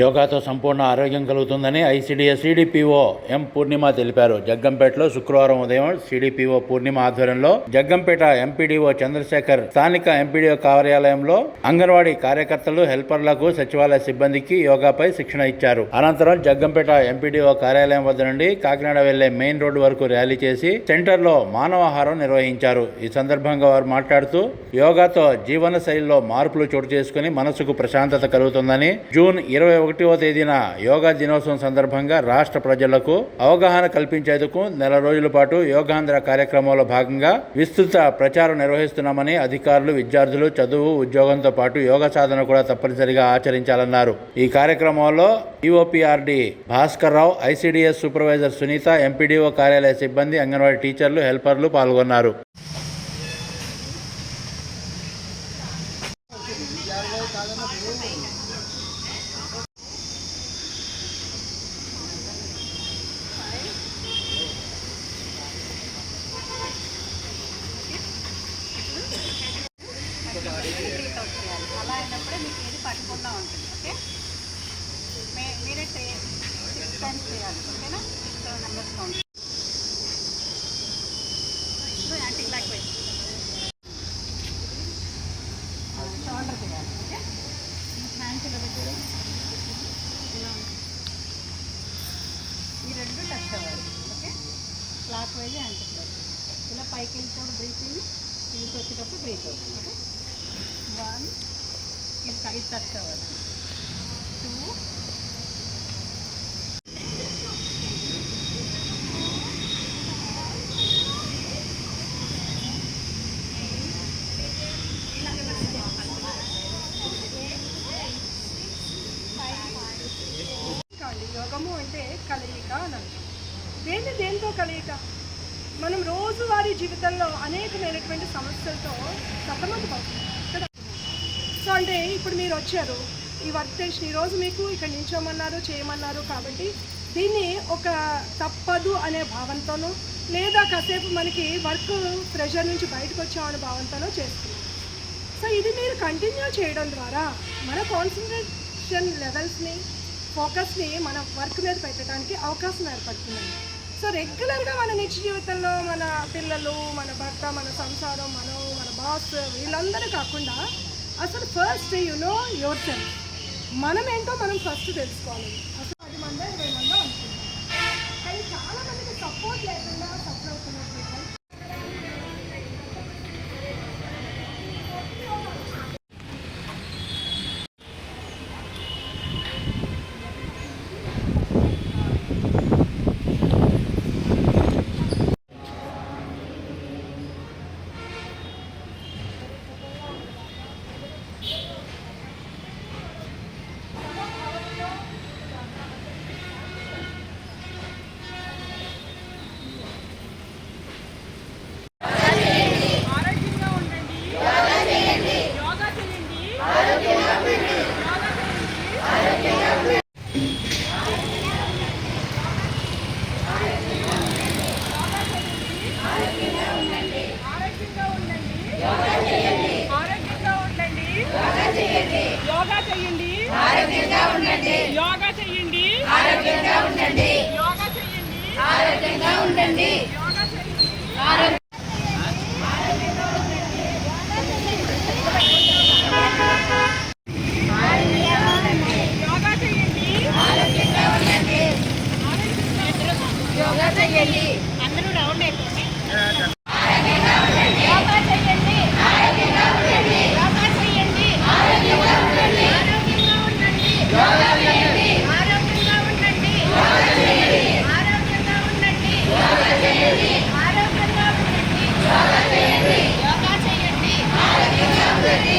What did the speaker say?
యోగాతో సంపూర్ణ ఆరోగ్యం కలుగుతుందని ICDS CDPO ఎం పూర్ణిమ తెలిపారు. జగ్గంపేటలో శుక్రవారం ఉదయం సిడిపిఓ పూర్ణిమ ఆధ్వర్యంలో జగ్గంపేట ఎంపీడీఓ చంద్రశేఖర్ స్థానిక ఎంపీడీఓ కార్యాలయంలో అంగన్వాడీ కార్యకర్తలు హెల్పర్లకు సచివాలయ సిబ్బందికి యోగాపై శిక్షణ ఇచ్చారు. అనంతరం జగ్గంపేట ఎంపీడీఓ కార్యాలయం వద్ద నుండి కాకినాడ వెళ్ళే మెయిన్ రోడ్డు వరకు ర్యాలీ చేసి సెంటర్లో మానవాహారం నిర్వహించారు. ఈ సందర్భంగా వారు మాట్లాడుతూ యోగాతో జీవన శైలిలో మార్పులు చోటు చేసుకుని మనసుకు ప్రశాంతత కలుగుతుందని జూన్ ఇరవై ఒకటవ తేదీన యోగా దినోత్సవం సందర్భంగా రాష్ట్ర ప్రజలకు అవగాహన కల్పించేందుకు నెల రోజుల పాటు యోగాంధ్ర కార్యక్రమంలో భాగంగా విస్తృత ప్రచారం నిర్వహిస్తున్నామని అధికారులు విద్యార్థులు చదువు ఉద్యోగంతో పాటు యోగ సాధన కూడా తప్పనిసరిగా ఆచరించాలన్నారు. ఈ కార్యక్రమంలో EOPRD Bhaskar Rao ICDS supervisor Sunitha MPDO కార్యాలయ సిబ్బంది అంగన్వాడీ టీచర్లు హెల్పర్లు పాల్గొన్నారు. ఉంటుంది ఓకే? మే- మీరే సిక్స్ టైమ్స్ చేయాలి ఓకేనా? సెవెన్ నెంబర్స్ కౌంట్ ఇప్పుడు యాంటీ బ్లాక్ వెయిట్ షోల్డర్ చేయాలి ఓకే? హ్యాండ్స్ ఇలా ఇలా. ఈ రెండు టచ్ అవ్వాలి okay? Clockwise anticlockwise ఇలా పైకి వెళ్ళినప్పుడు బ్రీతింగ్ కిందకి వచ్చేటప్పుడు బ్రీత్ అవుతుంది ఓకే? వన్ ఇది టూ యోగము అంటే కలయిక. అని అంటాం దేన్ని దేంతో కలయిక మనం రోజువారీ జీవితంలో అనేకమైనటువంటి సమస్యలతో సతమతమవుతున్నాం కదా సో అంటే ఇప్పుడు మీరు వచ్చారు. ఈ వర్క్ స్టేషన్ ఈరోజు మీకు ఇక్కడ నిల్చోమన్నారు చేయమన్నారు కాబట్టి దీన్ని ఒక తప్పదు అనే భావంతోనూ లేదా కాసేపు మనకి వర్క్ ప్రెషర్ నుంచి బయటకు వచ్చామనే భావంతోనూ చేస్తున్నాం సో ఇది మీరు కంటిన్యూ చేయడం ద్వారా మన కాన్సన్ట్రేషన్ లెవెల్స్ని ఫోకస్ని మన వర్క్ మీద పెట్టడానికి అవకాశం ఏర్పడుతుందండి సో రెగ్యులర్గా మన నిత్య జీవితంలో మన పిల్లలు మన భర్త మన సంసారం మనం మన బాస్ వీళ్ళందరూ కాకుండా అసలు first you know yourself మనం ఏంటో మనం ఫస్ట్ తెలుసుకోవాలి. అసలు పది మంది ఇరవై మంది అనుకుంటాం కానీ చాలా మందికి సపోర్ట్ లేకుండా సఫర్ అవుతున్నట్టు ఆరోగ్యంగా ఉండండి యోగా చేయండి యోగా చేయండి ఆరోగ్యంగా ఉండండి ఆరోగ్యంగా ఉండండి యోగా చేయండి ఆరోగ్యంగా ఉండండి. యోగా చేయండి. ఆరోగ్యంగా ఉండండి. యోగా చేయండి. ఆరోగ్యంగా ఉండండి. యోగా చేయండి. యోగా చేయండి అందరూ రౌండ్ అయిపోండి యోగా చేయండి యోగా చేయండి ఆరోగ్యంగా ఉండండి ఆరోగ్యంగా ఉండండి ఆరోగ్యంగా ఉండండి ఆరోగ్యంగా ఉండండి ఆరోగ్యంగా ఉండండి